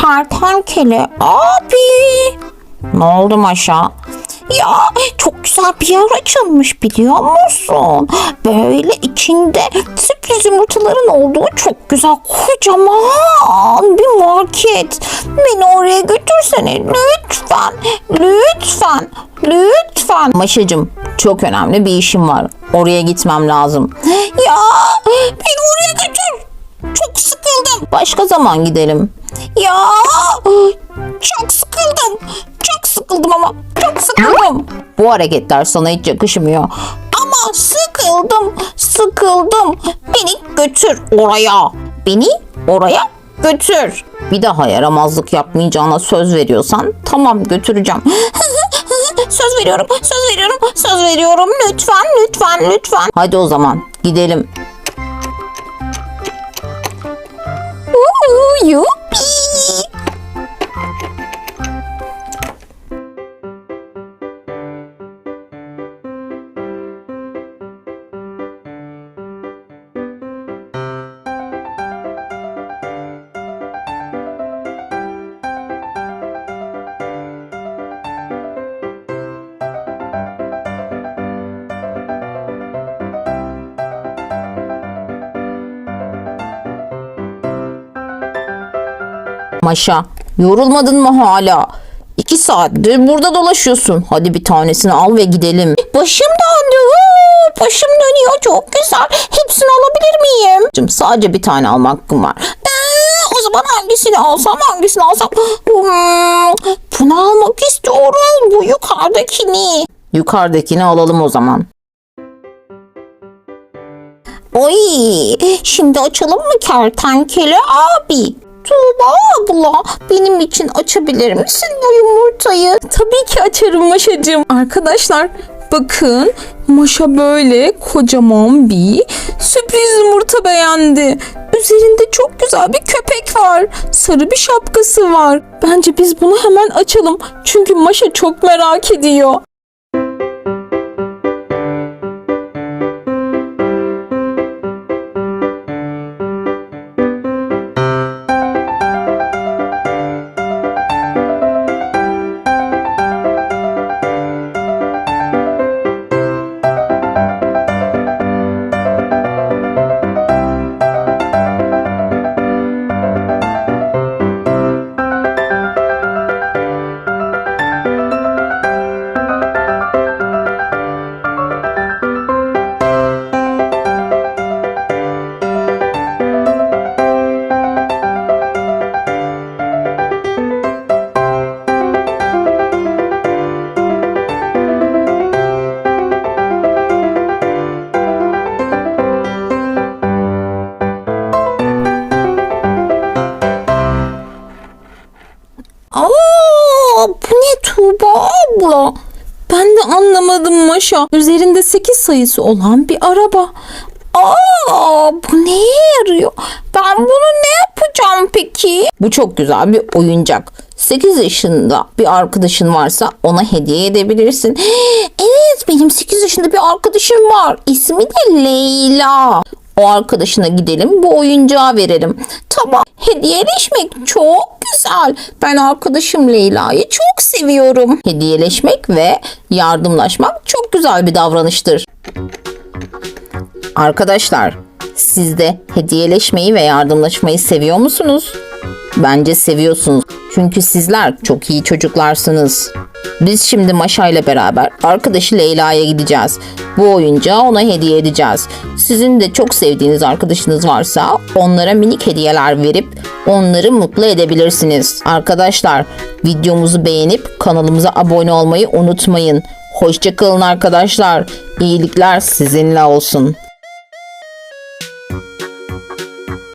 Kertenkele abi. Ne oldu Maşa? Ya çok güzel bir yer açılmış biliyor musun? Böyle içinde sürpriz yumurtaların olduğu çok güzel kocaman bir market. Beni oraya götürsene lütfen. Lütfen. Lütfen. Maşacığım çok önemli bir işim var. Oraya gitmem lazım. Ya beni Başka zaman gidelim. Ya çok sıkıldım. Çok sıkıldım ama. Çok sıkıldım. Bu hareketler sana hiç yakışmıyor. Ama sıkıldım. Sıkıldım. Beni götür oraya. Beni oraya götür. Bir daha yaramazlık yapmayacağına söz veriyorsan tamam götüreceğim. söz veriyorum, söz veriyorum, söz veriyorum. Lütfen, lütfen, lütfen. Hadi o zaman gidelim. you? Maşa yorulmadın mı hala? İki saattir burada dolaşıyorsun. Hadi bir tanesini al ve gidelim. Başım döndü. Başım dönüyor çok güzel. Hepsini alabilir miyim? Cım, Sadece bir tane alma hakkım var. Ee, o zaman hangisini alsam hangisini alsam? Bunu almak istiyorum. Bu yukarıdakini. Yukarıdakini alalım o zaman. Oy, şimdi açalım mı kertenkele abi? Tuğba abla, benim için açabilir misin bu yumurtayı? Tabii ki açarım Maşacığım. Arkadaşlar bakın Maşa böyle kocaman bir sürpriz yumurta beğendi. Üzerinde çok güzel bir köpek var. Sarı bir şapkası var. Bence biz bunu hemen açalım. Çünkü Maşa çok merak ediyor. Anlamadım Maşa. Üzerinde 8 sayısı olan bir araba. Aa, bu neye yarıyor? Ben bunu ne yapacağım peki? Bu çok güzel bir oyuncak. 8 yaşında bir arkadaşın varsa ona hediye edebilirsin. Evet benim 8 yaşında bir arkadaşım var. İsmi de Leyla. O arkadaşına gidelim bu oyuncağı verelim. Tamam hediyeleşmek çok güzel. Ben arkadaşım Leyla'yı çok seviyorum. Hediyeleşmek ve yardımlaşmak çok güzel bir davranıştır. Arkadaşlar, siz de hediyeleşmeyi ve yardımlaşmayı seviyor musunuz? Bence seviyorsunuz. Çünkü sizler çok iyi çocuklarsınız. Biz şimdi Maşa ile beraber arkadaşı Leyla'ya gideceğiz. Bu oyuncağı ona hediye edeceğiz. Sizin de çok sevdiğiniz arkadaşınız varsa onlara minik hediyeler verip onları mutlu edebilirsiniz. Arkadaşlar videomuzu beğenip kanalımıza abone olmayı unutmayın. Hoşçakalın arkadaşlar. İyilikler sizinle olsun.